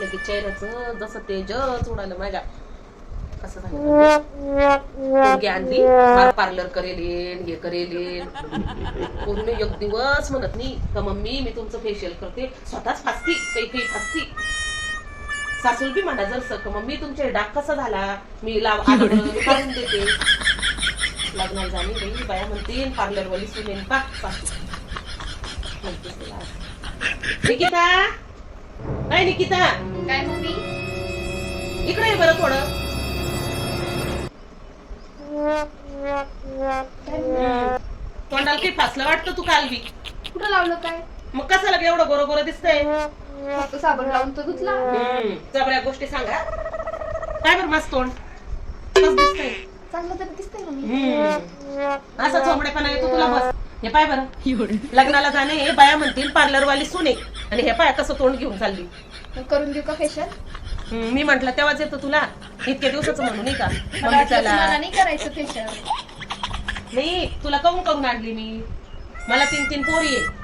लगेच चेहऱ्याचं जसं तेजच उडालं माझ्या कसं झालं? आणली पार्लर करेल हे करेल पूर्ण एक दिवस म्हणत नाही का मम्मी मी तुमचं फेशियल करते. स्वतःच फासती काही फासती. सासूल बी म्हणा जर सक मम्मी तुमचे डाग कसा झाला? मी लाव काढून देते. लग्नाला जाणी बाई बाया म्हणते पार्लर वाली सुनेन का? सासू म्हणतेच तिला. निकिता काय निकिता. काय मम्मी? इकडे ये बरं थोडं. तोंडाला काही फासलं वाटतं तू काल बी कुठं लावलं काय? मग कसं लगे एवढं गोरं गोरं दिसतंय? फक्त साबण लावून तो धुतला. हम्म, जबऱ्या गोष्टी सांगा. काय बरं मस्त तोंड? कसं दिसतंय. चांगलं तरी दिसतंय मम्मी. हम्म. असा येतो तुला बस. हे पाय बरं. लग्नाला जाणे हे बाया म्हणतील पार्लर वाली सुने. आणि हे पाय कसं तोंड घेऊन चालली. करून देऊ का फेशियल हम्म, मी म्हंटल तेव्हाच येतो तुला. इतक्या दिवसाचं म्हणून नाही का? मम्मी चला. नाही करायचं फेशियल नाही तुला काऊन करून आणली मी? मला तीन तीन पोरी आहे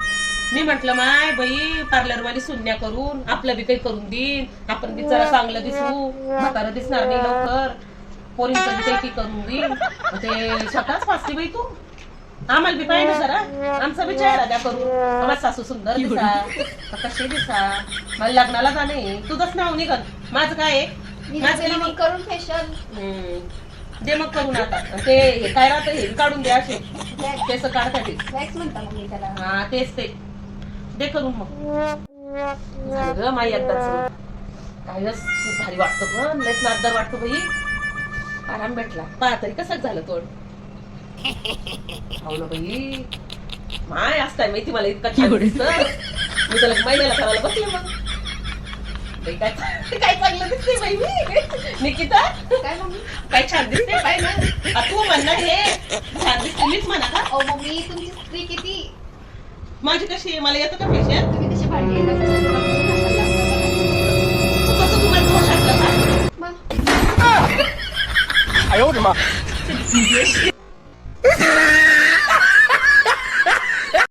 मी म्हंटल माय बाई पार्लर वाली सुन्या करून आपलं बी काही करून देईन. आपण बी जरा चांगलं दिसू. म्हातारं दिसणार नाही लवकर. पोरींचं बी काही करून देईन. ते स्वतःच फासली बाई तू? आम्हाला बी पाहिजे जरा. आमचा बी चेहरा द्या करून. आम्हाला सासू सुंदर दिसा का कसे दिसा. मला लग्नाला जाणे तुझंच नाव निघल माझं काय आहे? मी माझं मग करून हम्म. दे मग करून आता. आणि ते हे काय राहतं हे? काढून दे असे. केस काढसाठी वॅक्स म्हणता मम्मी त्याला. हा तेच ते. दे करून मग. झालं ग माई एकदाच काय भारी वाटतं ग. लयच नादर वाटतो बाई. आराम भेटला. पहा तरी कसं झालं तोड? हो ना बाई माय असताय माहिती मला इतका छान दिसतं. मी त्याला महिन्याला करायला बसले मग बाई, काय काय चांगलं दिसते बाई मी निकिता काय मम्मी काय छान दिसते काय ना आ, तू म्हणणार हे छान दिसते मीच म्हणा का ओ मम्मी तुमची स्त्री किती माझी कशी आहे मला येतं का फेशियल तुम्ही कशी भांडली कसं तुम्हाला तोंड टाकलं का मग 哎呦我的妈！